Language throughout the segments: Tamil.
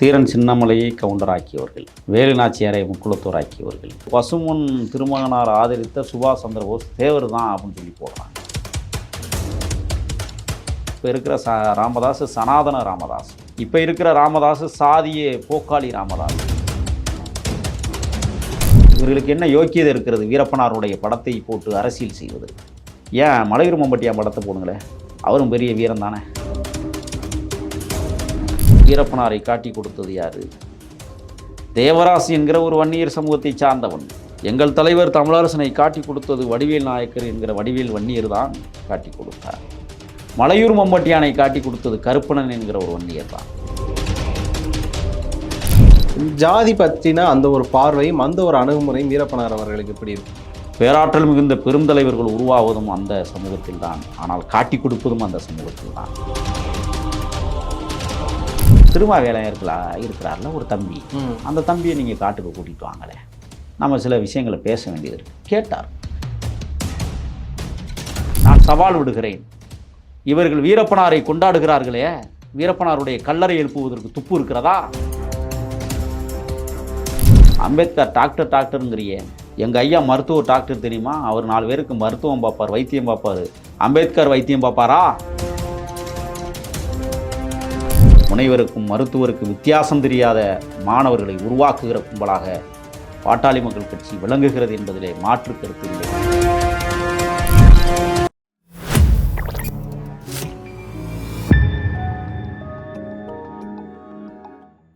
தீரன் சின்னமலையை கவுண்டராக்கியவர்கள் வேலுநாச்சியாரை முக்குளத்தூர் ஆக்கியவர்கள் பசுமுன் திருமகனார் ஆதரித்த சுபாஷ் சந்திரபோஸ் தேவர் தான் அப்படின்னு சொல்லி போடுறாங்க. இப்போ இருக்கிற ச ராமதாஸ் சனாதன ராமதாஸ் இப்போ இருக்கிற ராமதாஸ் சாதிய போக்காளி ராமதாஸ் இவர்களுக்கு என்ன யோக்கியதை இருக்கிறது? வீரப்பனாருடைய படத்தை போட்டு அரசியல் செய்வது. ஏன் மலையூர் மம்பட்டியா படத்தை போடுங்களேன்? அவரும் பெரிய வீரன் தானே. வீரப்பனாரை காட்டி கொடுத்தது யாரு? தேவராசி என்கிற ஒரு வன்னியர் சமூகத்தை சார்ந்தவன். எங்கள் தலைவர் தமிழரசனை காட்டி கொடுத்தது வடிவேல் நாயக்கர் என்கிற வடிவேல் வன்னியர் தான் காட்டி கொடுத்தார். மலையூர் மம்பட்டியானை காட்டி கொடுத்தது கருப்பணன் என்கிற ஒரு வன்னியர் தான். ஜாதி பற்றின அந்த ஒரு பார்வையும் அந்த ஒரு அணுகுமுறையும் வீரப்பனார் அவர்களுக்கு எப்படி இருக்கும் பேராற்றல் மிகுந்த பெருந்தலைவர்கள் உருவாவதும் அந்த சமூகத்தில் தான். ஆனால் காட்டி கொடுப்பதும் அந்த சமூகத்தில் தான். திருமாவேலையா இருக்கலா இருக்கிறார்ல ஒரு தம்பி. அந்த தம்பியை நீங்கள் காட்டுக்கு கூட்டிகிட்டு வாங்களே நம்ம சில விஷயங்களை பேச வேண்டியது இருக்கு. கேட்டார். நான் சவால் விடுகிறேன். இவர்கள் வீரப்பனாரை கொண்டாடுகிறார்களே. வீரப்பனாருடைய கல்லறை எழுப்புவதற்கு துப்பு இருக்கிறதா? அம்பேத்கர் டாக்டர் டாக்டருங்கிறியே. எங்கள் ஐயா மருத்துவ டாக்டர் தெரியுமா? அவர் நாலு பேருக்கு மருத்துவம் பார்ப்பார் வைத்தியம் பார்ப்பார். அம்பேத்கர் வைத்தியம் பார்ப்பாரா? முனைவருக்கும் மருத்துவருக்கும் வித்தியாசம் தெரியாத மாணவர்களை உருவாக்குகிற கும்பலாக பாட்டாளி மக்கள் கட்சி விளங்குகிறது என்பதிலே மாற்று கருத்து இல்லை.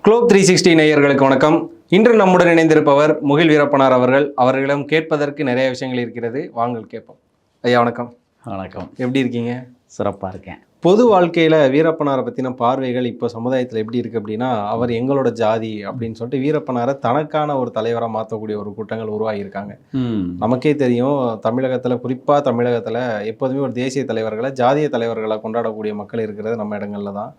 குளோப் த்ரீ சிக்ஸ்டி நேயர்களுக்கு வணக்கம். இன்று நம்முடன் இணைந்திருப்பவர் முகில் வீரப்பனார் அவர்கள். அவர்களிடம் கேட்பதற்கு நிறைய விஷயங்கள் இருக்கிறது. வாங்கள் கேட்போம். ஐயா வணக்கம். வணக்கம். எப்படி இருக்கீங்க? சிறப்பாக இருக்கேன். பொது வாழ்க்கையில் வீரப்பனாரை பற்றின பார்வைகள் இப்போ சமுதாயத்தில் எப்படி இருக்குது அப்படின்னா அவர் எங்களோட ஜாதி அப்படின்னு சொல்லிட்டு வீரப்பனாரை தனக்கான ஒரு தலைவராக மாற்றக்கூடிய ஒரு கூட்டங்கள் உருவாகியிருக்காங்க நமக்கே தெரியும் தமிழகத்தில் குறிப்பாக தமிழகத்தில் எப்போதுமே ஒரு தேசிய தலைவர்களை ஜாதிய தலைவர்களை கொண்டாடக்கூடிய மக்கள் இருக்கிறது நம்ம இடங்கள்ல தான்.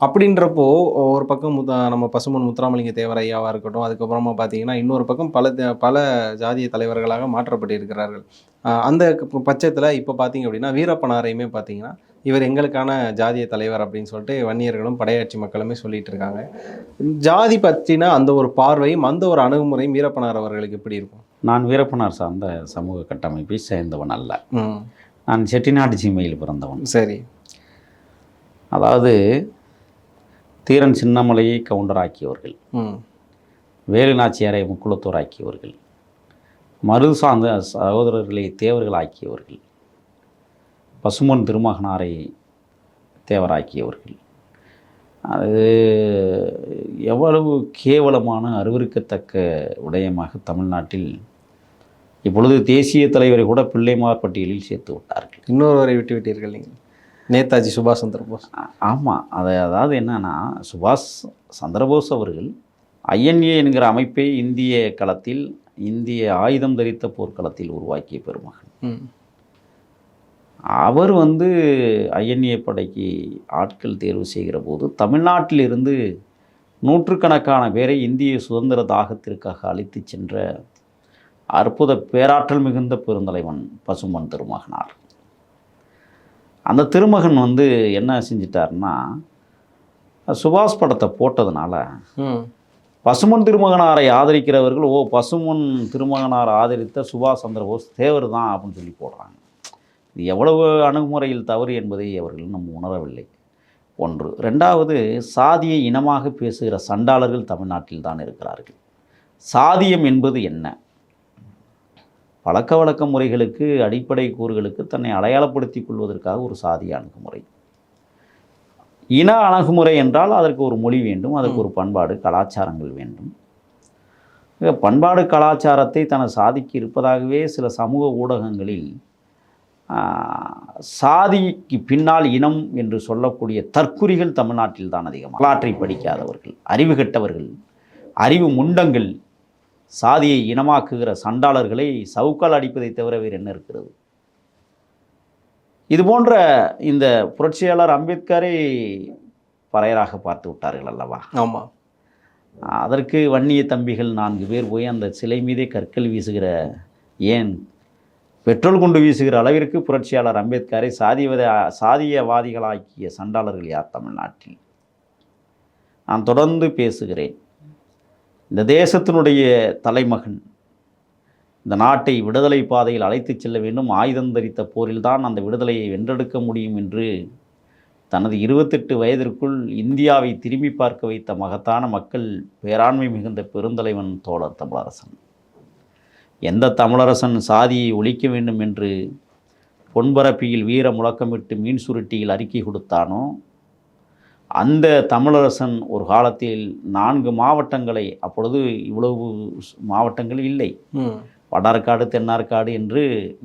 அப்படின்றப்போ ஒரு பக்கம் முத்த நம்ம பசுமன் முத்துராமலிங்க தேவர் ஐயாவாக இருக்கட்டும் அதுக்கப்புறமா பார்த்தீங்கன்னா இன்னொரு பக்கம் பல த- பல ஜாதிய தலைவர்களாக மாற்றப்பட்டிருக்கிறார்கள். ஆஹ் அந்த பட்சத்தில் இப்போ பார்த்தீங்க அப்படின்னா வீரப்பனாரையுமே பார்த்தீங்கன்னா இவர் எங்களுக்கான ஜாதிய தலைவர் அப்படின்னு சொல்லிட்டு வன்னியர்களும் படையாட்சி மக்களுமே சொல்லிட்டு இருக்காங்க. ஜாதி பற்றின அந்த ஒரு பார்வையும் அந்த ஒரு அணுகுமுறையும் வீரப்பனார் அவர்களுக்கு எப்படி இருக்கும்? நான் வீரப்பனார் சார்ந்த சமூக கட்டமைப்பை சேர்ந்தவன் அல்ல. நான் செட்டிநாடு சீமையில் பிறந்தவன். சரி. அதாவது தீரன் சின்னமலையை கவுண்டராக்கியவர்கள் வேலு நாச்சியாரை முக்குளத்தூராக்கியவர்கள் மருது சார்ந்த சகோதரர்களை தேவர்களாக்கியவர்கள் பசுமன் திருமகனாரை தேவராக்கியவர்கள். அது எவ்வளவு கேவலமான அருவருக்கத்தக்க விடயமாக தமிழ்நாட்டில் இப்பொழுது தேசிய தலைவரை கூட பிள்ளைமார் பட்டியலில் சேர்த்து விட்டார்கள். இன்னொருவரை விட்டு விட்டீர்கள் நீங்கள். நேதாஜி சுபாஷ் சந்திர போஸ். ஆமாம் அது அதாவது என்னன்னா சுபாஷ் சந்திரபோஸ் அவர்கள் ஐஎன்ஏ என்கிற அமைப்பை இந்திய களத்தில் இந்திய ஆயுதம் தரித்த போர்க்களத்தில் உருவாக்கிய பெருமகன். அவர் வந்து ஐஎன்ஏ படைக்கு ஆட்கள் தேர்வு செய்கிற போது தமிழ்நாட்டிலிருந்து நூற்றுக்கணக்கான பேரை இந்திய சுதந்திர தாகத்திற்காக அழைத்து சென்ற அற்புத பேராற்றல் மிகுந்த பெருந்தலைவன் பசுமன் திருமகனார். அந்த திருமகன் வந்து என்ன செஞ்சிட்டாருன்னா சுபாஷ் படத்தை போட்டதுனால பசுமன் திருமகனாரை ஆதரிக்கிறவர்கள் ஓ பசுமன் திருமகனார் ஆதரித்த சுபாஷ் சந்திரபோஸ் தேவர் தான் அப்படின்னு சொல்லி போடுறாங்க. இது எவ்வளவு அணுகுமுறையில் தவறு என்பதை அவர்கள் நம் உணரவில்லை. ஒன்று. ரெண்டாவது சாதியை இனமாக பேசுகிற சண்டாளர்கள் தமிழ்நாட்டில் தான் இருக்கிறார்கள். சாதியம் என்பது என்ன? பழக்க வழக்க முறைகளுக்கு அடிப்படை கூறுகளுக்கு தன்னை அடையாளப்படுத்திக் கொள்வதற்காக ஒரு சாதிய அணுகுமுறை. இன அணுகுமுறை என்றால் அதற்கு ஒரு மொழி வேண்டும் அதற்கு ஒரு பண்பாடு கலாச்சாரங்கள் வேண்டும். பண்பாடு கலாச்சாரத்தை தனது சாதிக்கு இருப்பதாகவே சில சமூக ஊடகங்களில் சாதிக்கு பின்னால் இனம் என்று சொல்லக்கூடிய தற்குறிகள் தமிழ்நாட்டில் தான் அதிகம் வரலாற்றை படிக்காதவர்கள் அறிவு கெட்டவர்கள் அறிவு முண்டங்கள் சாதியை இனமாக்குகிற சண்டாளர்களை சவுக்கால் அடிப்பதை தவிர வேறு என்ன இருக்கிறது? இது போன்ற இந்த புரட்சியாளர் அம்பேத்கரை பறையராக பார்த்து விட்டார்கள் அல்லவா? ஆமாம் அதற்கு வன்னிய தம்பிகள் நான்கு பேர் போய் அந்த சிலை மீதே கற்கள் வீசுகிற ஏன் பெட்ரோல் கொண்டு வீசுகிற அளவிற்கு புரட்சியாளர் அம்பேத்கரை சாதியவத சாதியவாதிகளாக்கிய சண்டாளர்கள் யார் தமிழ்நாட்டில்? நான் தொடர்ந்து பேசுகிறேன். இந்த தேசத்தினுடைய தலைமகன் இந்த நாட்டை விடுதலை பாதையில் அழைத்துச் செல்ல வேண்டும் ஆயுதம் தரித்த போரில்தான் அந்த விடுதலையை வென்றெடுக்க முடியும் என்று தனது இருபத்தெட்டு வயதிற்குள் இந்தியாவை திரும்பி பார்க்க வைத்த மகத்தான மக்கள் பேராண்மை மிகுந்த பெருந்தலைவன் தோழர் தமிழரசன். எந்த தமிழரசன் சாதியை ஒழிக்க வேண்டும் என்று பொன்பரப்பியில் வீர முழக்கமிட்டு மீன் சுருட்டியில் அறிக்கை கொடுத்தானோ? அந்த தமிழரசன் ஒரு காலத்தில் நான்கு மாவட்டங்களை அப்பொழுது இவ்வளவு மாவட்டங்கள் இல்லை. வடார்காடு தென்னார்காடு என்று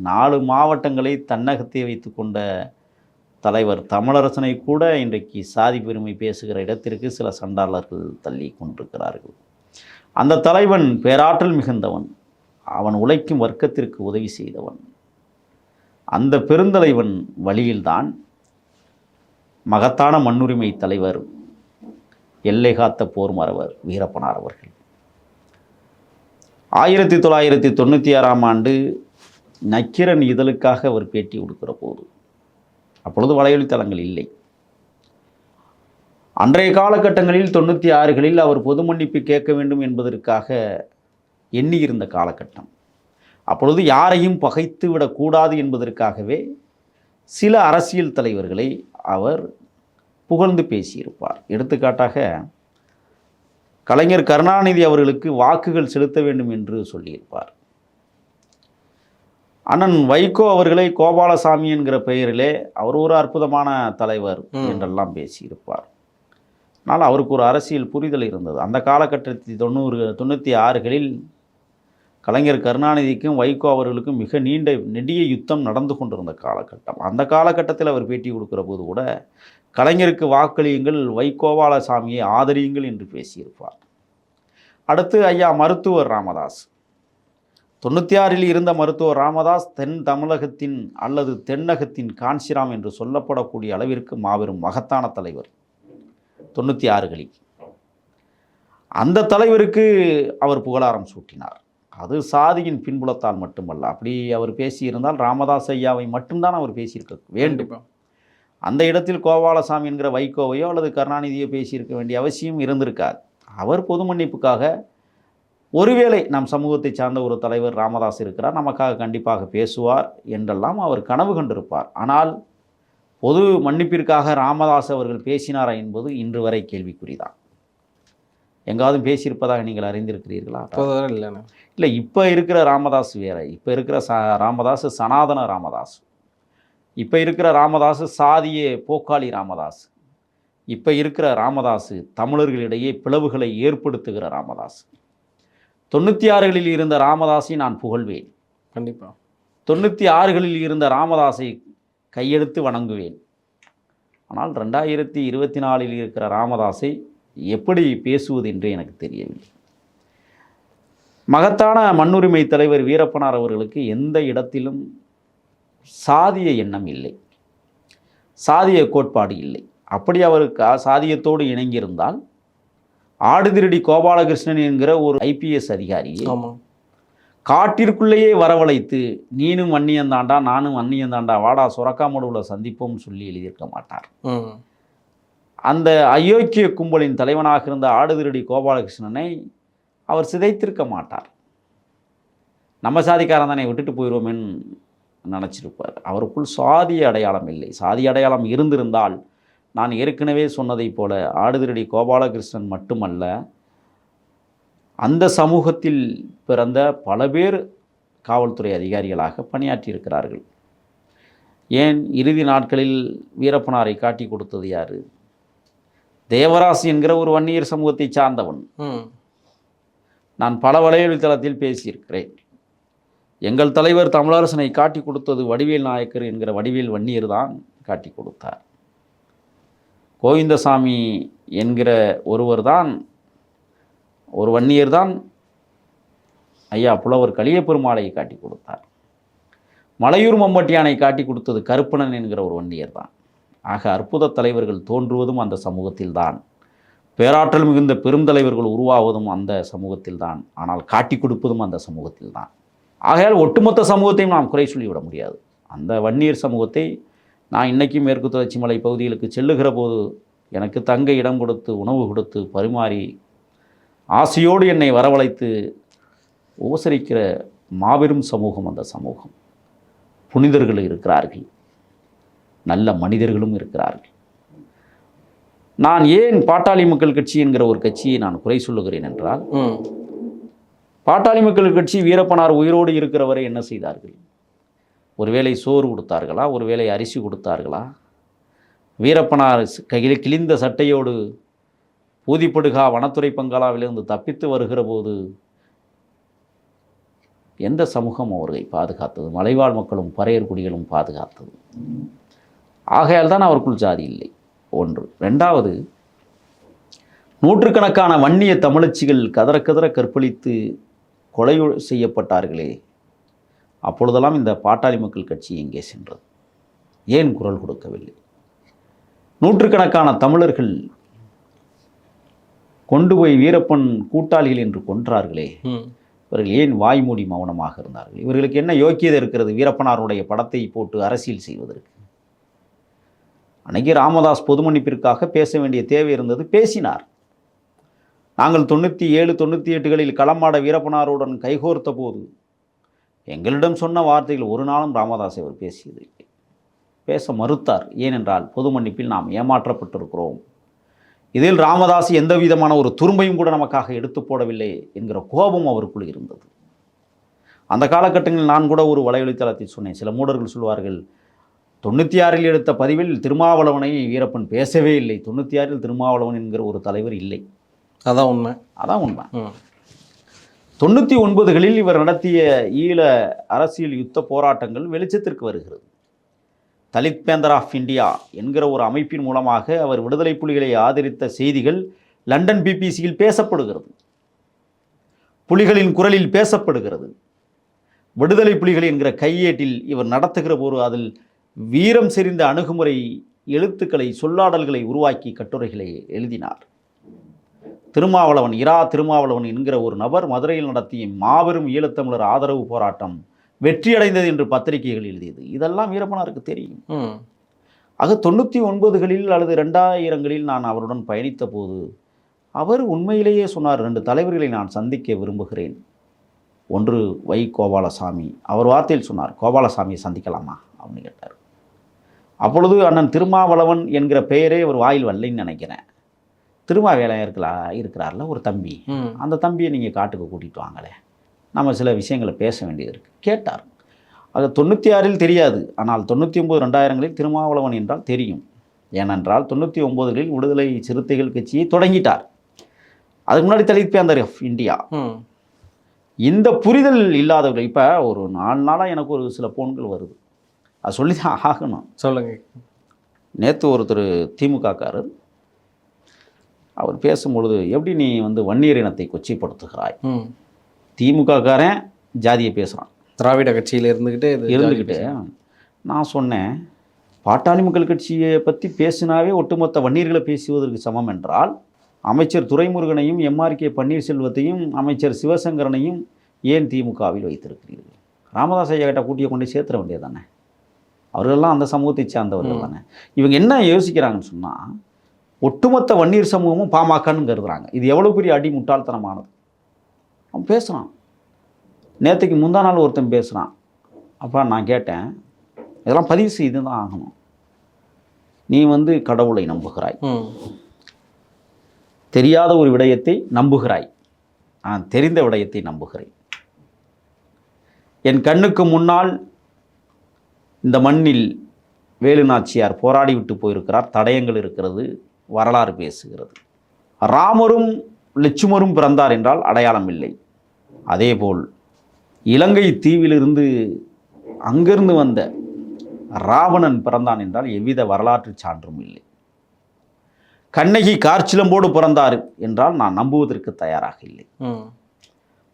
நாலு மாவட்டங்களை தன்னகத்தை வைத்து கொண்ட தலைவர் தமிழரசனை கூட இன்றைக்கு சாதி பெருமை பேசுகிற இடத்திற்கு சில சண்டாளர்கள் தள்ளி கொண்டிருக்கிறார்கள். அந்த தலைவன் பேராற்றல் மிகுந்தவன். அவன் உழைக்கும் வர்க்கத்திற்கு உதவி செய்தவன். அந்த பெருந்தலைவன் வழியில்தான் மகத்தான மண்ணுரிமை தலைவர் எல்லை காத்த போர் மறவர் வீரப்பனார் அவர்கள். ஆயிரத்தி தொள்ளாயிரத்தி தொண்ணூற்றி ஆறாம் ஆண்டு நக்கிரன் இதழுக்காக அவர் பேட்டி கொடுக்கிற போது அப்பொழுது வலையொலித்தளங்கள் இல்லை. அன்றைய காலகட்டங்களில் தொண்ணூற்றி ஆறுகளில் அவர் பொது மன்னிப்பு கேட்க வேண்டும் என்பதற்காக எண்ணியிருந்த காலகட்டம். அப்பொழுது யாரையும் பகைத்து விடக்கூடாது என்பதற்காகவே சில அரசியல் தலைவர்களை அவர் புகழ்ந்து பேசியிருப்பார். எடுத்துக்காட்டாக கலைஞர் கருணாநிதி அவர்களுக்கு வாக்குகள் செலுத்த வேண்டும் என்று சொல்லியிருப்பார். அண்ணன் வைகோ அவர்களை கோபாலசாமி என்கிற பெயரிலே அவர் ஒரு அற்புதமான தலைவர். என்றெல்லாம் பேசியிருப்பார். ஆனால் அவருக்கு ஒரு அரசியல் புரிதல் இருந்தது. அந்த காலகட்டத்தில் தொண்ணூறு தொண்ணூற்றி ஆறுகளில் கலைஞர் கருணாநிதிக்கும் வைகோ அவர்களுக்கும் மிக நீண்ட நெடிய யுத்தம் நடந்து கொண்டிருந்த காலகட்டம். அந்த காலகட்டத்தில் அவர் பேட்டி கொடுக்குற போது கூட கலைஞருக்கு வாக்களியுங்கள் வைகோபாலசாமியை ஆதரியுங்கள் என்று பேசியிருப்பார். அடுத்து ஐயா மருத்துவர் ராமதாஸ். தொண்ணூற்றி ஆறில் இருந்த மருத்துவர் ராமதாஸ் தென் தமிழகத்தின் அல்லது தென்னகத்தின் காஞ்சிராம் என்று சொல்லப்படக்கூடிய அளவிற்கு மாபெரும் மகத்தான தலைவர். தொண்ணூற்றி ஆறுகளில் அந்த தலைவருக்கு அவர் புகழாரம் சூட்டினார். அது சாதியின் பின்புலத்தால் மட்டுமல்ல. அப்படி அவர் பேசியிருந்தால் ராமதாஸ் ஐயாவை மட்டும்தான் அவர் பேசியிருக்க வேண்டும். அந்த இடத்தில் கோபாலசாமி என்கிற வைகோவையோ அல்லது கருணாநிதியோ பேசியிருக்க வேண்டிய அவசியம் இருந்திருக்காது. அவர் பொது மன்னிப்புக்காக ஒருவேளை நம் சமூகத்தை சார்ந்த ஒரு தலைவர் ராமதாஸ் இருக்கிறார் நமக்காக கண்டிப்பாக பேசுவார் என்றெல்லாம் அவர் கனவு கண்டிருப்பார். ஆனால் பொது மன்னிப்பிற்காக ராமதாஸ் அவர்கள் பேசினாரா என்பது இன்று வரை கேள்விக்குறிதான். எங்காவது பேசியிருப்பதாக நீங்கள் அறிந்திருக்கிறீர்களா? இல்லைண்ணே. இல்லை இப்போ இருக்கிற ராமதாஸ் வேற. இப்போ இருக்கிற ச ராமதாஸ் சனாதன ராமதாஸ் இப்போ இருக்கிற ராமதாஸ் சாதிய போக்காளி ராமதாஸ் இப்போ இருக்கிற ராமதாஸ் தமிழர்களிடையே பிளவுகளை ஏற்படுத்துகிற ராமதாஸ் தொண்ணூற்றி ஆறுகளில் இருந்த ராமதாஸை நான் புகழ்வேன். கண்டிப்பா. தொண்ணூற்றி ஆறுகளில் இருந்த ராமதாஸை கையெடுத்து வணங்குவேன். ஆனால் ரெண்டாயிரத்தி இருபத்தி நாலில் இருக்கிற ராமதாஸை எப்படி பேசுவது என்று எனக்கு தெரியவில்லை. மகத்தான மண்ணுரிமை தலைவர் வீரப்பனார் அவர்களுக்கு எந்த இடத்திலும் சாதிய எண்ணம் இல்லை. சாதிய கோட்பாடு இல்லை. அப்படி அவருக்கு சாதியத்தோடு இணங்கியிருந்தால் ஆடுதிரடி கோபாலகிருஷ்ணன் என்கிற ஒரு ஐபிஎஸ் அதிகாரியை ஆமா. காட்டிற்குள்ளேயே வரவழைத்து நீனும் வன்னியந்தாண்டா நானும் வன்னியந்தாண்டா வாடா சுரக்காமடுவில் சந்திப்போம்னு சொல்லி எழுதியிருக்க மாட்டார். அந்த அயோக்கிய கும்பலின் தலைவனாக இருந்த ஆடுதிரடி கோபாலகிருஷ்ணனை அவர் சிதைத்திருக்க மாட்டார். நம்ம சாதிக்காரன் தானே விட்டுட்டு போயிடுவோமேன்னு நினச்சிருப்பார். அவருக்குள் சாதி அடையாளம் இல்லை. சாதி அடையாளம் இருந்திருந்தால் நான் ஏற்கனவே சொன்னதைப் போல ஆடுதிரடி கோபாலகிருஷ்ணன் மட்டுமல்ல அந்த சமூகத்தில் பிறந்த பல பேர் காவல்துறை அதிகாரிகளாக பணியாற்றியிருக்கிறார்கள். ஏன்? இறுதி நாட்களில் வீரப்பனாரை காட்டி கொடுத்தது யார்? தேவராசி என்கிற ஒரு வன்னியர் சமூகத்தை சார்ந்தவன். நான் பல வலையொலித்தளத்தில் பேசியிருக்கிறேன். எங்கள் தலைவர் தமிழரசனை காட்டி கொடுத்தது வடிவேல் நாயக்கர் என்கிற வடிவேல் வன்னியர் தான் காட்டி கொடுத்தார். கோவிந்தசாமி என்கிற ஒருவர் தான் ஒரு வன்னியர் தான் ஐயா புலவர் கலியபெருமாளை காட்டி கொடுத்தார். மலையூர் மம்பட்டியானை காட்டி கொடுத்தது கருப்பணன் என்கிற ஒரு வன்னியர் தான். ஆக அற்புத தலைவர்கள் தோன்றுவதும் அந்த சமூகத்தில்தான். பேராற்றல் மிகுந்த பெருந்தலைவர்கள் உருவாவதும் அந்த சமூகத்தில்தான். ஆனால் காட்டி கொடுப்பதும் அந்த சமூகத்தில்தான். ஆகையால் ஒட்டுமொத்த சமூகத்தையும் நாம் குறை சொல்லிவிட முடியாது. அந்த வன்னியர் சமூகத்தை நான் இன்னைக்கும் மேற்கு தொடர்ச்சி மலை பகுதிகளுக்கு செல்லுகிற போது எனக்கு தங்க இடம் கொடுத்து உணவு கொடுத்து பரிமாறி ஆசையோடு என்னை வரவழைத்து உபசரிக்கிற மாபெரும் சமூகம் அந்த சமூகம். புனிதர்கள் இருக்கிறார்கள். நல்ல மனிதர்களும் இருக்கிறார்கள். நான் ஏன் பாட்டாளி மக்கள் கட்சி என்கிற ஒரு கட்சியை நான் குறை சொல்லுகிறேன் என்றால் பாட்டாளி மக்கள் கட்சி வீரப்பனார் உயிரோடு இருக்கிறவரை என்ன செய்தார்கள்? ஒருவேளை சோறு கொடுத்தார்களா? ஒருவேளை அரிசி கொடுத்தார்களா? வீரப்பனார் கையில் கிழிந்த சட்டையோடு பூதிப்படுகா வனத்துறை பங்களாவிலிருந்து தப்பித்து வருகிற போது எந்த சமூகம் அவர்களை பாதுகாத்தது? மலைவாழ் மக்களும் பறையர் குடிகளும் பாதுகாத்தது? ஆகையால் தான் அவருக்குள் ஜாதி இல்லை. ஒன்று. ரெண்டாவது நூற்றுக்கணக்கான வன்னிய தமிழச்சிகள் கதற கதற கற்பழித்து கொலை செய்யப்பட்டார்களே. அப்பொழுதெல்லாம் இந்த பாட்டாளி மக்கள் கட்சி எங்கே சென்றது? ஏன் குரல் கொடுக்கவில்லை? நூற்றுக்கணக்கான தமிழர்கள் கொண்டு போய் வீரப்பன் கூட்டாளிகள் என்று கொன்றார்களே. இவர்கள் ஏன் வாய்மூடி மௌனமாக இருந்தார்கள்? இவர்களுக்கு என்ன யோக்கியதை இருக்கிறது? வீரப்பனாருடைய படத்தை போட்டு அரசியல் செய்வதற்கு. அன்னைக்கு ராமதாஸ் பொது மன்னிப்பிற்காக பேச வேண்டிய தேவை இருந்தது. பேசினார். நாங்கள் தொண்ணூற்றி ஏழு தொண்ணூற்றி எட்டுகளில் களமாட வீரப்பனாருடன் கைகோர்த்த போது எங்களிடம் சொன்ன வார்த்தைகள் ஒரு நாளும் ராமதாஸ் அவர் பேசியது பேச மறுத்தார். ஏனென்றால் பொது மன்னிப்பில் நாம் ஏமாற்றப்பட்டிருக்கிறோம். இதில் ராமதாஸ் எந்த விதமான ஒரு துரும்பையும் கூட நமக்காக எடுத்து போடவில்லை என்கிற கோபம் அவருக்குள் இருந்தது. அந்த காலகட்டங்களில் நான் கூட ஒரு வலைவழித்தளத்தில் சொன்னேன். சில மூடர்கள் சொல்வார்கள் தொண்ணூற்றி ஆறில் எடுத்த பதிவில் திருமாவளவனை வீரப்பன் பேசவே இல்லை. தொண்ணூற்றி ஆறில் திருமாவளவன் என்கிற ஒரு தலைவர் இல்லை. அதான் உண்மை. அதான் உண்மை. தொண்ணூற்றி ஒன்பதுகளில் இவர் நடத்திய ஈழ அரசியல் யுத்த போராட்டங்கள் வெளிச்சத்திற்கு வருகிறது. தலித் பேந்தர் ஆஃப் இந்தியா என்கிற ஒரு அமைப்பின் மூலமாக அவர் விடுதலை புலிகளை ஆதரித்த செய்திகள் லண்டன் பிபிசியில் பேசப்படுகிறது. புலிகளின் குரலில் பேசப்படுகிறது. விடுதலை புலிகள் என்கிற கையேட்டில் இவர் நடத்துகிற போது அதில் வீரம் செறிந்த அணுகுமுறை எழுத்துக்களை சொல்லாடல்களை உருவாக்கி கட்டுரைகளை எழுதினார். திருமாவளவன் இரா திருமாவளவன் என்கிற ஒரு நபர் மதுரையில் நடத்திய மாபெரும் ஈழத்தமிழர் ஆதரவு போராட்டம் வெற்றியடைந்தது என்று பத்திரிகைகள் எழுதியது. இதெல்லாம் வீரப்பனாருக்கு தெரியும். ஆக தொண்ணூற்றி ஒன்பதுகளில் அல்லது ரெண்டாயிரங்களில் நான் அவருடன் பயணித்த போது அவர் உண்மையிலேயே சொன்னார் ரெண்டு தலைவர்களை நான் சந்திக்க விரும்புகிறேன். ஒன்று வை கோபாலசாமி. அவர் வார்த்தையில் சொன்னார் கோபாலசாமியை சந்திக்கலாமா? அப்படின்னு கேட்டார். அப்பொழுது அண்ணன் திருமாவளவன் என்கிற பெயரே ஒரு வாயில் வரலைன்னு நினைக்கிறேன். திருமாவேலையா இருக்கலா இருக்கிறார்ல ஒரு தம்பி. அந்த தம்பியை நீங்கள் காட்டுக்கு கூட்டிகிட்டு வாங்களே. நம்ம சில விஷயங்களை பேச வேண்டியது இருக்குது கேட்டார். அது தொண்ணூற்றி ஆறில் தெரியாது. ஆனால் தொண்ணூற்றி ஒம்பது ரெண்டாயிரங்களில் திருமாவளவன் என்றால் தெரியும். ஏனென்றால் தொண்ணூற்றி ஒம்போதுகளில் விடுதலை சிறுத்தைகள் கட்சியை தொடங்கிட்டார். அதுக்கு முன்னாடி தலித் பேந்தர் ஆஃப் இந்தியா. இந்த புரிதல் இல்லாதவர்கள் இப்போ ஒரு நாலு நாளாக எனக்கு ஒரு சில ஃபோன்கள் வருது. அது சொல்லி தான் ஆகணும். சொல்லுங்க. நேற்று ஒருத்தர் திமுகக்காரர் அவர் பேசும்பொழுது எப்படி நீ வந்து வன்னியர் இனத்தை கொச்சைப்படுத்துகிறாய்? ம். திமுககாரன் ஜாதியை பேசுகிறான் திராவிட கட்சியில இருந்துகிட்டு இது இருந்துக்கிட்டு நான் சொன்னேன் பாட்டாளி மக்கள் கட்சியை பற்றி பேசினாவே ஒட்டுமொத்த வன்னியர்களை பேசுவதற்கு சமம் என்றால் அமைச்சர் துரைமுருகனையும் எம்ஆர்கே பன்னீர்செல்வத்தையும் அமைச்சர் சிவசங்கரனையும் ஏன் திமுகவில் வைத்திருக்கிறீர்கள்? ராமதாஸ் ஐயா கிட்ட கூட்டிய கொண்டு சேர்த்துற வேண்டியது தானே அவர்களெல்லாம் அந்த சமூகத்தை சார்ந்தவர்கள் தானே. இவங்க என்ன யோசிக்கிறாங்கன்னு சொன்னால் ஒட்டுமொத்த வன்னியர் சமூகமும் பாமகன்னு கருதுறாங்க. இது எவ்வளோ பெரிய அடி முட்டாள்தனமானது. அவன் பேசுகிறான் நேற்றுக்கு முந்தா நாள் ஒருத்தன் பேசுகிறான் அப்பா நான் கேட்டேன். இதெல்லாம் பதிவு செய்து தான் ஆகணும். நீ வந்து கடவுளை நம்புகிறாய். தெரியாத ஒரு விடயத்தை நம்புகிறாய். நான் தெரிந்த விடயத்தை நம்புகிறேன். என் கண்ணுக்கு முன்னால் இந்த மண்ணில் வேலு நாச்சியார் போராடி விட்டு போயிருக்கிறார். தடயங்கள் இருக்கிறது வரலாறு பேசுகிறது. ராமரும் லட்சுமரும் பிறந்தார் என்றால் அடையாளம் இல்லை. அதேபோல் இலங்கை தீவிலிருந்து அங்கிருந்து வந்த ராவணன் பிறந்தான் என்றால் எவ்வித வரலாற்று சான்றும் இல்லை. கண்ணகி கார்ச்சிலம்போடு பிறந்தார் என்றால் நான் நம்புவதற்கு தயாராக இல்லை.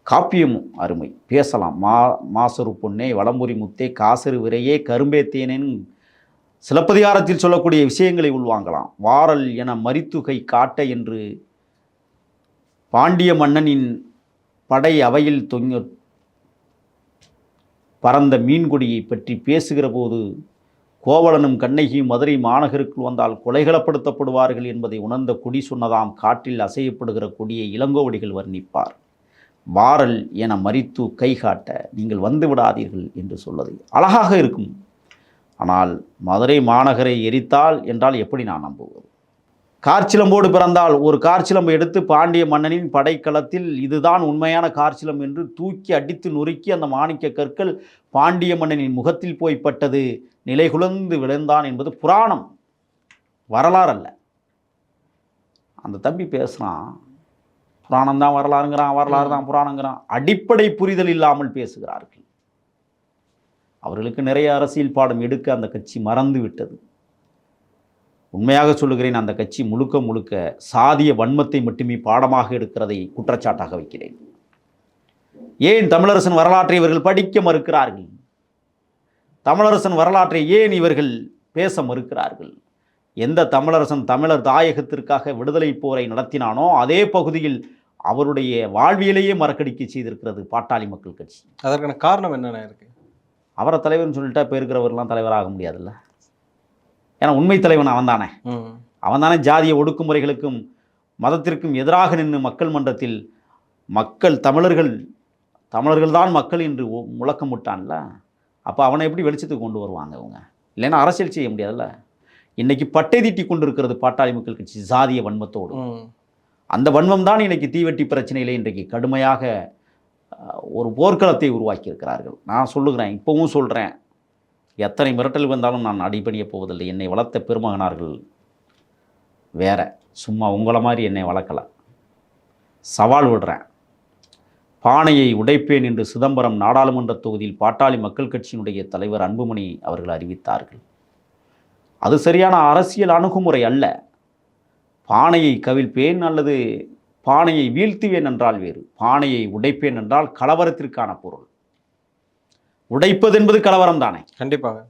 காப்பியமும் அருமை. பேசலாம். மா மாசரு பொன்னே வளம்புரி முத்தே காசரு விரையே கரும்பேத்தேனேன் சிலப்பதிகாரத்தில் சொல்லக்கூடிய விஷயங்களை உள்வாங்கலாம். வாரல் என மரித்துகை காட்ட என்று பாண்டிய மன்னனின் படை அவையில் தொங்க பறந்த மீன்கொடியை பற்றி பேசுகிற போது கோவலனும் கண்ணகியும் மதுரை மாநகருக்குள் வந்தால் கொலைகளப்படுத்தப்படுவார்கள் என்பதை உணர்ந்த குடி சொன்னதாம். காற்றில் அசையப்படுகிற கொடியை இளங்கோவடிகள் வர்ணிப்பார். வாரல் என மறித்து கைகாட்ட நீங்கள் வந்து விடாதீர்கள் என்று சொல்வது அழகாக இருக்கும். ஆனால் மதுரை மாநகரை எரித்தால் என்றால் எப்படி நான் நம்புவது? கார்ச்சிலம்போடு பிறந்தால் ஒரு கார்ச்சிலம்பு எடுத்து பாண்டிய மன்னனின் படைக்களத்தில் இதுதான் உண்மையான கார்ச்சிலம் என்று தூக்கி அடித்து நொறுக்கி அந்த மாணிக்க கற்கள் பாண்டிய மன்னனின் முகத்தில் போய் பட்டது. நிலைகுலந்து விழுந்தான் என்பது புராணம். வரலாறு அல்ல அந்த தம்பி பேசுகிறான் புராணம் தான் வரலாறுங்கிறான் வரலாறு தான் புராணங்கிறான். அடிப்படை புரிதல் இல்லாமல் பேசுகிறார்கள். அவர்களுக்கு நிறைய அரசியல் பாடம் எடுக்க அந்த கட்சி மறந்து விட்டது உண்மையாக சொல்லுகிறேன் அந்த கட்சி முழுக்க முழுக்க சாதிய வன்மத்தை மட்டுமே பாடமாக எடுக்கிறதை குற்றச்சாட்டாக வைக்கிறேன். ஏன் தமிழரசன் வரலாற்றை இவர்கள் படிக்க மறுக்கிறார்கள்? தமிழரசன் வரலாற்றை ஏன் இவர்கள் பேச மறுக்கிறார்கள்? எந்த தமிழரசன் தமிழர் தாயகத்திற்காக விடுதலை போரை நடத்தினானோ அதே பகுதியில் அவருடைய வாழ்வியலையே மறக்கடிக்க செய்திருக்கிறது பாட்டாளி மக்கள் கட்சி. அதற்கான காரணம் என்னென்ன இருக்கு? அவரை தலைவர்னு சொல்லிட்டா இப்போ இருக்கிறவரெல்லாம் தலைவராக முடியாதுல்ல? ஏன்னா உண்மை தலைவன் அவன் தானே அவன் தானே ஜாதிய ஒடுக்குமுறைகளுக்கும் மதத்திற்கும் எதிராக நின்று மக்கள் மன்றத்தில் மக்கள் தமிழர்கள் தமிழர்கள் தான் மக்கள் என்று முழக்கமிட்டான்ல. அப்போ அவனை எப்படி வெளிச்சத்துக்கு கொண்டு வருவாங்க அவங்க இல்லைன்னா அரசியல் செய்ய முடியாதுல்ல? இன்னைக்கு பட்டை தீட்டி கொண்டு இருக்கிறது பாட்டாளி மக்கள் கட்சி சாதிய வன்மத்தோடு. அந்த வன்மம் தான் இன்னைக்கு தீவெட்டி பிரச்சனையிலே இன்றைக்கு கடுமையாக ஒரு போர்க்களத்தை உருவாக்கி இருக்கிறார்கள் நான் சொல்லுகிறேன் இப்போவும் சொல்கிறேன் எத்தனை மிரட்டல் வந்தாலும் நான் அடிபணிய போவதில்லை. என்னை வளர்த்த பெருமகனார்கள் வேற. சும்மா உங்களை மாதிரி என்னை வளர்க்கல. சவால் விடுறேன். பானையை உடைப்பேன் என்று சிதம்பரம் நாடாளுமன்ற தொகுதியில் பாட்டாளி மக்கள் கட்சியினுடைய தலைவர் அன்புமணி அவர்கள் அறிவித்தார்கள். அது சரியான அரசியல் அணுகுமுறை அல்ல. பானையை கவிழ்ப்பேன் அல்லது பானையை வீழ்த்துவேன் என்றால் வேறு. பானையை உடைப்பேன் என்றால் கலவரத்திற்கான பொருள். உடைப்பது என்பது கலவரம் தானே. கண்டிப்பாக.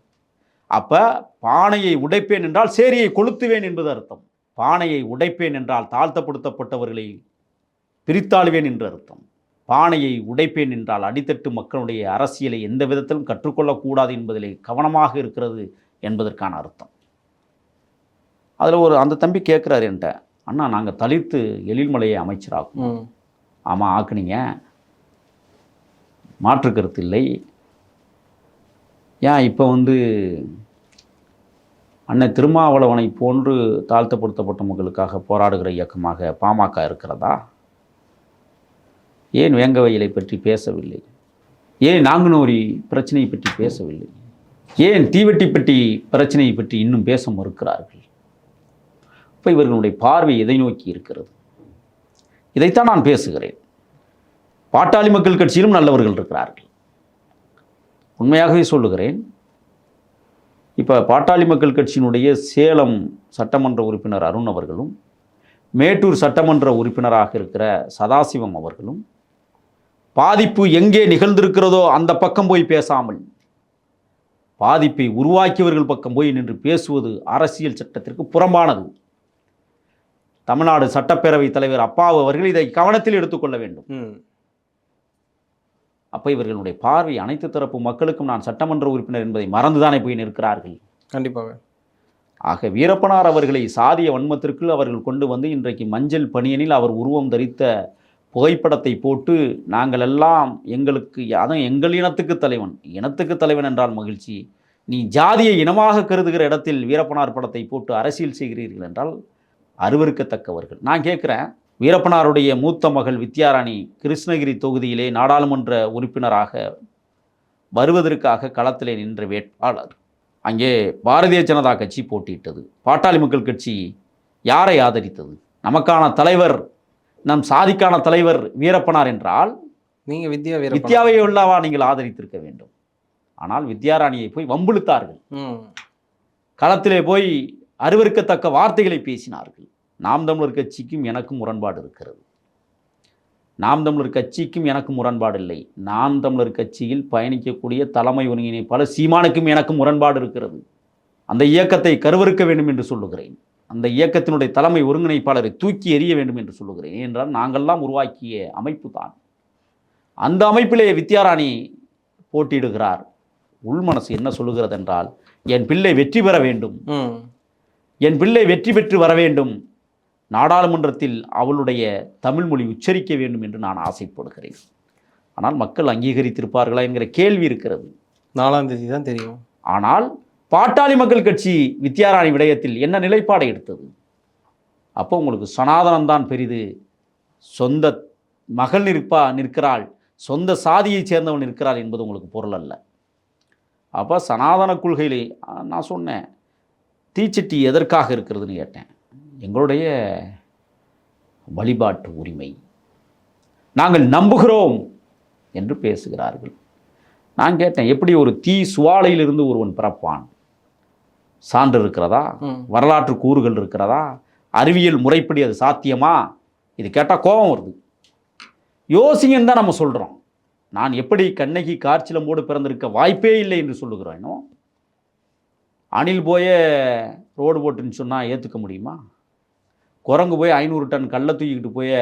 அப்ப பானையை உடைப்பேன் என்றால் சேரியை கொளுத்துவேன் என்பது அர்த்தம். பானையை உடைப்பேன் என்றால் தாழ்த்தப்படுத்தப்பட்டவர்களை பிரித்தாளுவேன் என்று அர்த்தம். பானையை உடைப்பேன் என்றால் அடித்தட்டு மக்களுடைய அரசியலை எந்த விதத்திலும் கற்றுக்கொள்ளக்கூடாது என்பதிலே கவனமாக இருக்கிறது என்பதற்கான அர்த்தம். அதில் ஒரு அந்த தம்பி கேட்குறாரு என்கிட்ட அண்ணா நாங்கள் தலித்து எழில்மலையை அமைச்சராகும். ஆமாம் ஆக்குனீங்க. மாற்று கருத்து இல்லை. ஏன் இப்போ வந்து அண்ணன் திருமாவளவனை போன்று தாழ்த்தப்படுத்தப்பட்ட மக்களுக்காக போராடுகிற இயக்கமாக பாமக இருக்கிறதா? ஏன் வேங்கவயலை பற்றி பேசவில்லை? ஏன் நாங்குநோரி பிரச்சனையை பற்றி பேசவில்லை? ஏன் தீவெட்டிப்பட்டி பிரச்சனையை பற்றி இன்னும் பேச மறுக்கிறார்கள்? இப்போ இவர்களுடைய பார்வை எதை நோக்கி இருக்கிறது? இதைத்தான் நான் பேசுகிறேன். பாட்டாளி மக்கள் கட்சியிலும் நல்லவர்கள் இருக்கிறார்கள். உண்மையாகவே சொல்லுகிறேன் இப்போ பாட்டாளி மக்கள் கட்சியினுடைய சேலம் சட்டமன்ற உறுப்பினர் அருண் அவர்களும் மேட்டூர் சட்டமன்ற உறுப்பினராக இருக்கிற சதாசிவம் அவர்களும் பாதிப்பு எங்கே நிகழ்ந்திருக்கிறதோ அந்த பக்கம் போய் பேசாமல் பாதிப்பை உருவாக்கியவர்கள் பக்கம் போய் நின்று பேசுவது அரசியல் சட்டத்திற்கு புறம்பானது. தமிழ்நாடு சட்டப்பேரவை தலைவர் அப்பாவு அவர்கள் இதை கவனத்தில் எடுத்துக்கொள்ள வேண்டும். அப்போ இவர்களுடைய பார்வை அனைத்து தரப்பு மக்களுக்கும் நான் சட்டமன்ற உறுப்பினர் என்பதை மறந்துதானே போய் நிற்கிறார்கள்? கண்டிப்பாக. ஆக வீரப்பனார் அவர்களை சாதிய வன்மத்திற்குள் அவர்கள் கொண்டு வந்து இன்றைக்கு மஞ்சள் பணியனில் அவர் உருவம் தரித்த புகைப்படத்தை போட்டு நாங்கள் எல்லாம் எங்களுக்கு அதான் எங்கள் இனத்துக்கு தலைவன் இனத்துக்கு தலைவன் என்றால் மகிழ்ச்சி. நீ ஜாதியை இனமாக கருதுகிற இடத்தில் வீரப்பனார் படத்தை போட்டு அரசியல் செய்கிறீர்கள் என்றால் அருவருக்கத்தக்கவர்கள். நான் கேட்குறேன் வீரப்பனாருடைய மூத்த மகள் வித்யாராணி கிருஷ்ணகிரி தொகுதியிலே நாடாளுமன்ற உறுப்பினராக வருவதற்காக களத்திலே நின்ற வேட்பாளர். அங்கே பாரதிய ஜனதா கட்சி போட்டியிட்டது. பாட்டாளி மக்கள் கட்சி யாரை ஆதரித்தது? நமக்கான தலைவர் நம் சாதிக்கான தலைவர் வீரப்பனார் என்றால் நீங்க வித்யா வித்யாவை உள்ளவா நீங்கள் ஆதரித்திருக்க வேண்டும்? ஆனால் வித்யாராணியை போய் வம்பிழுத்தார்கள். களத்திலே போய் அருவருக்கத்தக்க வார்த்தைகளை பேசினார்கள். நாம் தமிழர் கட்சிக்கும் எனக்கும் முரண்பாடு இருக்கிறது. நாம் தமிழர் கட்சிக்கும் எனக்கும் முரண்பாடு இல்லை. நாம் தமிழர் கட்சியில் பயணிக்கக்கூடிய தலைமை ஒருங்கிணைப்பாளர் சீமானுக்கும் எனக்கும் முரண்பாடு இருக்கிறது. அந்த இயக்கத்தை கருவறுக்க வேண்டும் என்று சொல்லுகிறேன். அந்த இயக்கத்தினுடைய தலைமை ஒருங்கிணைப்பாளரை தூக்கி எறிய வேண்டும் என்று சொல்லுகிறேன். என்றால் நாங்கள்லாம் உருவாக்கிய அமைப்பு தான். அந்த அமைப்பிலே வித்யாராணி போட்டியிடுகிறார். உள்மனசு என்ன சொல்லுகிறது என்றால் என் பிள்ளை வெற்றி பெற வேண்டும். என் பிள்ளை வெற்றி பெற்று வர வேண்டும். நாடாளுமன்றத்தில் அவளுடைய தமிழ் மொழி உச்சரிக்க வேண்டும் என்று நான் ஆசைப்படுகிறேன். ஆனால் மக்கள் அங்கீகரித்திருப்பார்களா என்கிற கேள்வி இருக்கிறது. நாலாம் தேதி தான் தெரியும். ஆனால் பாட்டாளி மக்கள் கட்சி வித்யாராணி விடயத்தில் என்ன நிலைப்பாடை எடுத்தது? அப்போ உங்களுக்கு சனாதனம் தான் பெரிது. சொந்த மகள் நிற்பா நிற்கிறாள். சொந்த சாதியைச் சேர்ந்தவன் நிற்கிறாள் என்பது உங்களுக்கு பொருள் அல்ல. அப்போ சனாதன கொள்கையிலே நான் சொன்னேன். தீச்சட்டி எதற்காக இருக்கிறதுன்னு கேட்டேன். எங்களுடைய வழிபாட்டு உரிமை. நாங்கள் நம்புகிறோம் என்று பேசுகிறார்கள். நான் கேட்டேன் எப்படி ஒரு தீ சுவாலையிலிருந்து ஒருவன் பிறப்பான்? சான்று இருக்கிறதா. வரலாற்று கூறுகள் இருக்கிறதா? அறிவியல் முறைப்படி அது சாத்தியமா? இது கேட்டால் கோபம் வருது. யோசிங்கன்னு தான் நம்ம சொல்கிறோம் நான் எப்படி கண்ணகி காய்ச்சலம்போடு பிறந்திருக்க வாய்ப்பே இல்லை என்று சொல்லுகிறோம் இன்னும் அணில் போய ரோடு போட்டுன்னு சொன்னால் ஏற்றுக்க முடியுமா? குரங்கு போய் ஐநூறு டன் கல்லை தூக்கிக்கிட்டு போய்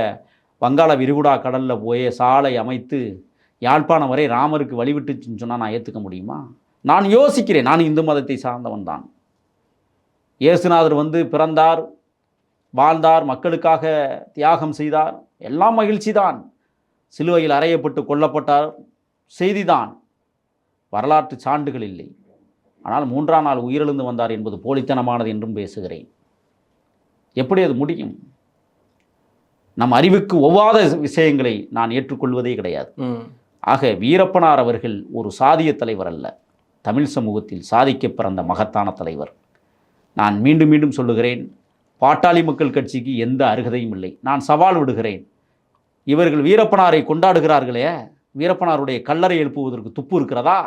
வங்காள விரிகுடா கடலில் போய் சாலை அமைத்து யாழ்ப்பாணம் வரை ராமருக்கு வழிவிட்டுச்சுன்னு சொன்னால் நான் ஏற்றுக்க முடியுமா? நான் யோசிக்கிறேன். நான் இந்து மதத்தை சார்ந்தவன் தான். இயேசுநாதர் வந்து பிறந்தார் வாழ்ந்தார் மக்களுக்காக தியாகம் செய்தார். எல்லாம் மகிழ்ச்சி தான் சிலுவையில் அறையப்பட்டு கொல்லப்பட்டார். செய்திதான். வரலாற்று சான்றுகள் இல்லை. ஆனால் மூன்றாம் நாள் உயிரிழந்து வந்தார் என்பது போலித்தனமானது என்றும் பேசுகிறேன். எப்படி அது முடியும்? நம் அறிவுக்கு ஒவ்வாத விஷயங்களை நான் ஏற்றுக்கொள்வதே கிடையாது. ஆக வீரப்பனார் அவர்கள் ஒரு சாதிய தலைவர் அல்ல. தமிழ் சமூகத்தில் சாதிக்க பிறந்த மகத்தான தலைவர். நான் மீண்டும் மீண்டும் சொல்லுகிறேன் பாட்டாளி மக்கள் கட்சிக்கு எந்த அருகதையும் இல்லை. நான் சவால் விடுகிறேன். இவர்கள் வீரப்பனாரை கொண்டாடுகிறார்களே வீரப்பனாருடைய கல்லறை எழுப்புவதற்கு துப்பு இருக்கிறதா?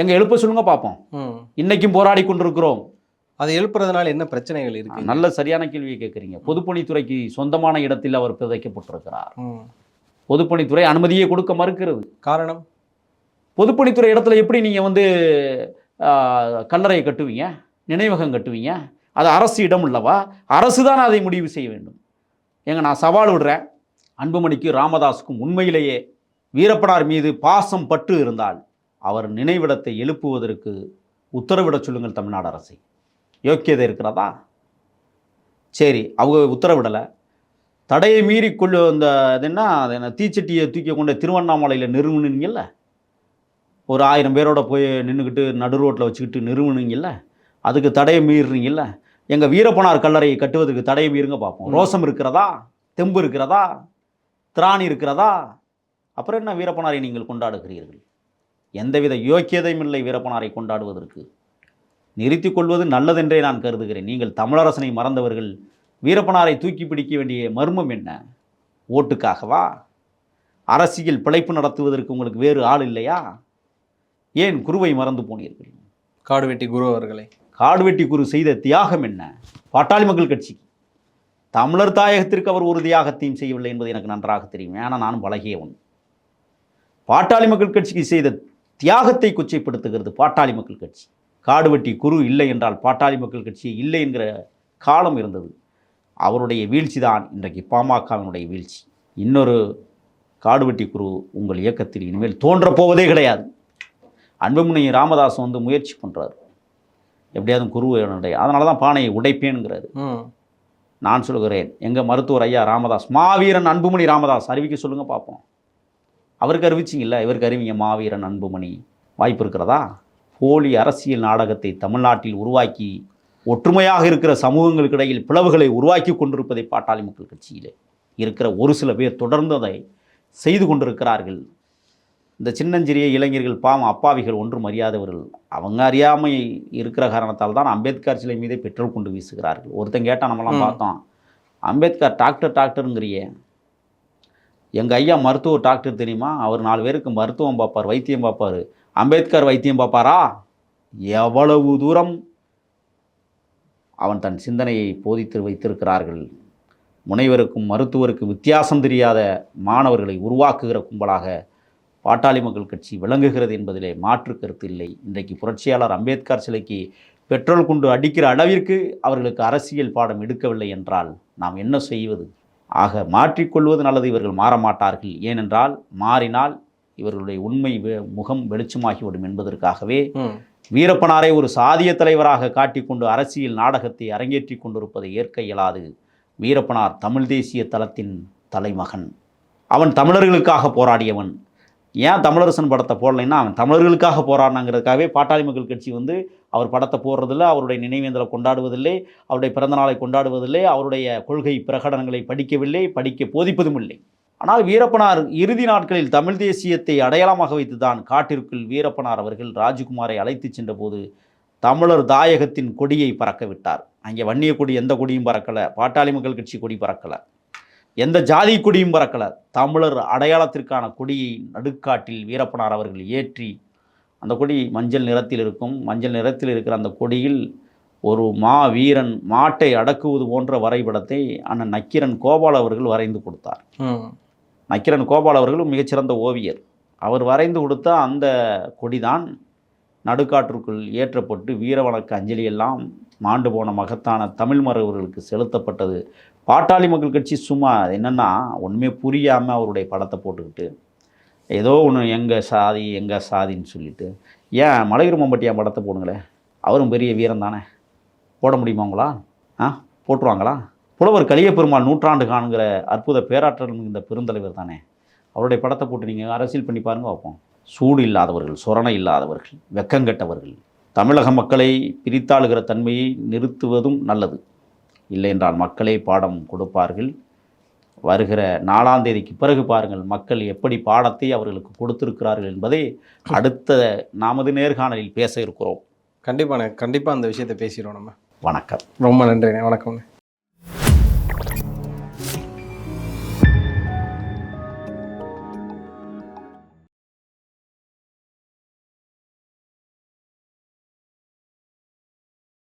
எங்க எழுப்ப சொல்லுங்க பார்ப்போம் இன்னைக்கும் போராடி கொண்டிருக்கிறோம். அதை எழுப்புறதுனால என்ன பிரச்சனைகள் இருக்கு? நல்ல சரியான கேள்வியை கேட்குறீங்க பொதுப்பணித்துறைக்கு சொந்தமான இடத்தில் அவர் புதைக்கப்பட்டிருக்கிறார். பொதுப்பணித்துறை அனுமதியை கொடுக்க மறுக்கிறது. காரணம்? பொதுப்பணித்துறை இடத்துல எப்படி நீங்கள் வந்து கல்லறையை கட்டுவீங்க? நினைவகம் கட்டுவீங்க? அது அரசு இடம் இல்லவா அரசு தான் அதை முடிவு செய்ய வேண்டும். ஏங்க நான் சவால் விடுறேன். அன்புமணிக்கு ராமதாஸுக்கும் உண்மையிலேயே வீரப்பனார் மீது பாசம் பற்று இருந்தால் அவர் நினைவிடத்தை எழுப்புவதற்கு உத்தரவிடச் சொல்லுங்கள் தமிழ்நாடு அரசை. யோக்கியதை இருக்கிறதா சரி அவங்க உத்தரவிடலை. தடையை மீறி கொள்ளு அது என்ன என்ன தீச்சட்டியை தூக்கி கொண்டு திருவண்ணாமலையில் நிறுவனீங்கல்ல? ஒரு ஆயிரம் பேரோட போய் நின்றுக்கிட்டு நடு ரோட்டில் வச்சுக்கிட்டு நிறுவனீங்கல்ல? அதுக்கு தடையை மீறுறீங்கல்ல எங்கள் வீரப்பனார் கல்லறையை கட்டுவதற்கு தடையை மீறுங்க பார்ப்போம். ரோசம் இருக்கிறதா? தெம்பு இருக்கிறதா? திராணி இருக்கிறதா? அப்புறம் என்ன வீரப்பனாரை நீங்கள் கொண்டாடுகிறீர்கள்? எந்தவித யோக்கியதையும் இல்லை வீரப்பனாரை கொண்டாடுவதற்கு. நிறுத்திக் கொள்வது நல்லதென்றே நான் கருதுகிறேன். நீங்கள் தமிழரசனை மறந்தவர்கள் வீரப்பனாரை தூக்கி பிடிக்க வேண்டிய மர்மம் என்ன? ஓட்டுக்காகவா? அரசியல் பிழைப்பு நடத்துவதற்கு உங்களுக்கு வேறு ஆள் இல்லையா? ஏன் குருவை மறந்து போனீர்கள்? காடு வெட்டி குரு அவர்களை. காடுவெட்டி குரு செய்த தியாகம் என்ன? பாட்டாளி மக்கள் கட்சி. தமிழர் தாயகத்திற்கு அவர் ஒரு தியாகத்தையும் செய்யவில்லை என்பது எனக்கு நன்றாக தெரியும். ஏன்னா நானும் பழகியவன் பாட்டாளி மக்கள் கட்சிக்கு செய்த தியாகத்தை கொச்சைப்படுத்துகிறது பாட்டாளி மக்கள் கட்சி. காடுவெட்டி குரு இல்லை என்றால் பாட்டாளி மக்கள் கட்சி இல்லை என்கிற காலம் இருந்தது. அவருடைய வீழ்ச்சி தான் இன்றைக்கு பாமகவினுடைய வீழ்ச்சி. இன்னொரு காடுவெட்டி குரு உங்கள் இயக்கத்தில் இனிமேல் தோன்றப் போவதே கிடையாது. அன்புமணி ராமதாஸ் வந்து முயற்சி பண்ணுறாரு எப்படியாவது குருவனுடைய அதனால தான் பானையை உடைப்பேனுங்கிறாரு. ம். நான் சொல்கிறேன் எங்கள் மருத்துவர் ஐயா ராமதாஸ் மாவீரன் அன்புமணி ராமதாஸ் அறிவிக்க சொல்லுங்க பார்ப்போம். அவருக்கு அறிவிச்சிங்கல்ல இவருக்கு அறிவிங்க மாவீரன் அன்புமணி. வாய்ப்பு இருக்கிறதா? போலி அரசியல் நாடகத்தை தமிழ்நாட்டில் உருவாக்கி ஒற்றுமையாக இருக்கிற சமூகங்களுக்கு இடையில் பிளவுகளை உருவாக்கி கொண்டிருப்பதை பாட்டாளி மக்கள் கட்சியிலே இருக்கிற ஒரு சில பேர் தொடர்ந்து அதை செய்து கொண்டிருக்கிறார்கள். இந்த சின்னஞ்சிறிய இளைஞர்கள் பாவம் அப்பாவிகள் ஒன்றும் அறியாதவர்கள் அவங்க அறியாமை இருக்கிற காரணத்தால் தான் அம்பேத்கர் சிலை மீதே பெட்ரோல் கொண்டு வீசுகிறார்கள். ஒருத்தன் கேட்டால் நம்மலாம். பார்த்தோம். அம்பேத்கர் டாக்டர் டாக்டருங்கிறியே. எங்கள் ஐயா மருத்துவ டாக்டர் தெரியுமா? அவர் நாலு பேருக்கு மருத்துவம் பார்ப்பார் வைத்தியம் பார்ப்பார். அம்பேத்கர் வைத்தியம் பார்ப்பாரா? எவ்வளவு தூரம் அவன் தன் சிந்தனையை போதித்து வைத்திருக்கிறார்கள். முனைவருக்கும் மருத்துவருக்கும் வித்தியாசம் தெரியாத மாணவர்களை உருவாக்குகிற கும்பலாக பாட்டாளி மக்கள் கட்சி விளங்குகிறது என்பதிலே மாற்று கருத்து இல்லை. இன்றைக்கு புரட்சியாளர் அம்பேத்கர் சிலைக்கு பெட்ரோல் கொண்டு அடிக்கிற அளவிற்கு அவர்களுக்கு அரசியல் பாடம் எடுக்கவில்லை என்றால் நாம் என்ன செய்வது? ஆக மாற்றிக்கொள்வது நல்லது இவர்கள் மாற மாட்டார்கள் ஏனென்றால் மாறினால் இவர்களுடைய உண்மை முகம் வெளிச்சமாகிவிடும் என்பதற்காகவே வீரப்பனாரை ஒரு சாதிய தலைவராக காட்டிக்கொண்டு அரசியல் நாடகத்தை அரங்கேற்றி கொண்டிருப்பதை ஏற்க இயலாது. வீரப்பனார் தமிழ் தேசிய தளத்தின் தலைமகன். அவன் தமிழர்களுக்காக போராடியவன். ஏன் தமிழரசன் படத்தை போடலைன்னா அவன் தமிழர்களுக்காக போராடினாங்கிறதுக்காகவே பாட்டாளி மக்கள் கட்சி வந்து அவர் படத்தை போடுறதில்லை அவருடைய நினைவேந்தலை கொண்டாடுவதில்லை அவருடைய பிறந்த நாளை கொண்டாடுவதில்லை அவருடைய கொள்கை பிரகடனங்களை படிக்கவில்லை படிக்க போதிப்பதும் இல்லை. ஆனால் வீரப்பனார் இறுதி நாட்களில் தமிழ் தேசியத்தை அடையாளமாக வைத்துதான் காட்டிற்குள் வீரப்பனார் அவர்கள் ராஜகுமாரை அழைத்துச் சென்றபோது தமிழர் தாயகத்தின் கொடியை பறக்க விட்டார். அங்கே வன்னிய கொடி எந்த கொடியும் பறக்கலை பாட்டாளி மக்கள் கட்சி கொடி பறக்கலை. எந்த ஜாதி கொடியும் பறக்கலை. தமிழர் அடையாளத்திற்கான கொடியை நடுக்காட்டில் வீரப்பனார் அவர்கள் ஏற்றி அந்த கொடி மஞ்சள் நிறத்தில் இருக்கும். மஞ்சள் நிறத்தில் இருக்கிற அந்த கொடியில் ஒரு மா வீரன் மாட்டை அடக்குவது போன்ற வரைபடத்தை அண்ணன் நக்கீரன் கோபால் அவர்கள் வரைந்து கொடுத்தார். நக்கீரன் கோபால் அவர்களும் மிகச்சிறந்த ஓவியர். அவர் வரைந்து கொடுத்த அந்த கொடிதான் நடுக்காற்றுக்குள் ஏற்றப்பட்டு வீரவணக்க அஞ்சலி எல்லாம் மாண்டு போன மகத்தான தமிழ் மறவர்களுக்கு செலுத்தப்பட்டது. பாட்டாளி மக்கள் கட்சி சும்மா என்னென்னா ஒன்றுமே புரியாமல் அவருடைய படத்தை போட்டுக்கிட்டு ஏதோ ஒன்று எங்கள் சாதி எங்கள் சாதின்னு சொல்லிட்டு ஏன் மலையூர் மம்பட்டியான் படத்தை போடுங்களேன் அவரும் பெரிய வீரன் தானே. போட முடியுமா உங்களா? ஆ? போட்டுருவாங்களா? புலவர் கலிய பெருமாள் நூற்றாண்டு காணுங்கிற அற்புத பேராற்றல் இந்த பெருந்தலைவர் தானே. அவருடைய படத்தை போட்டு நீங்கள் அரசியல் பண்ணி பாருங்க பார்ப்போம். சூடு இல்லாதவர்கள் சொரணை இல்லாதவர்கள் வெக்கங்கெட்டவர்கள் தமிழக மக்களை பிரித்தாளுகிற தன்மையை நிறுத்துவதும் நல்லது. இல்லை என்றால் மக்களே பாடம் கொடுப்பார்கள். வருகிற நாலாம் தேதிக்கு பிறகு பாருங்கள் மக்கள் எப்படி பாடத்தை அவர்களுக்கு கொடுத்திருக்கிறார்கள் என்பதை அடுத்த நமது நேர்காணலில் பேச இருக்கிறோம். கண்டிப்பாண்ணே கண்டிப்பாக அந்த விஷயத்தை பேசிடுவோம் நம்ம. வணக்கம். ரொம்ப நன்றிண்ணே வணக்கம்ண்ணே.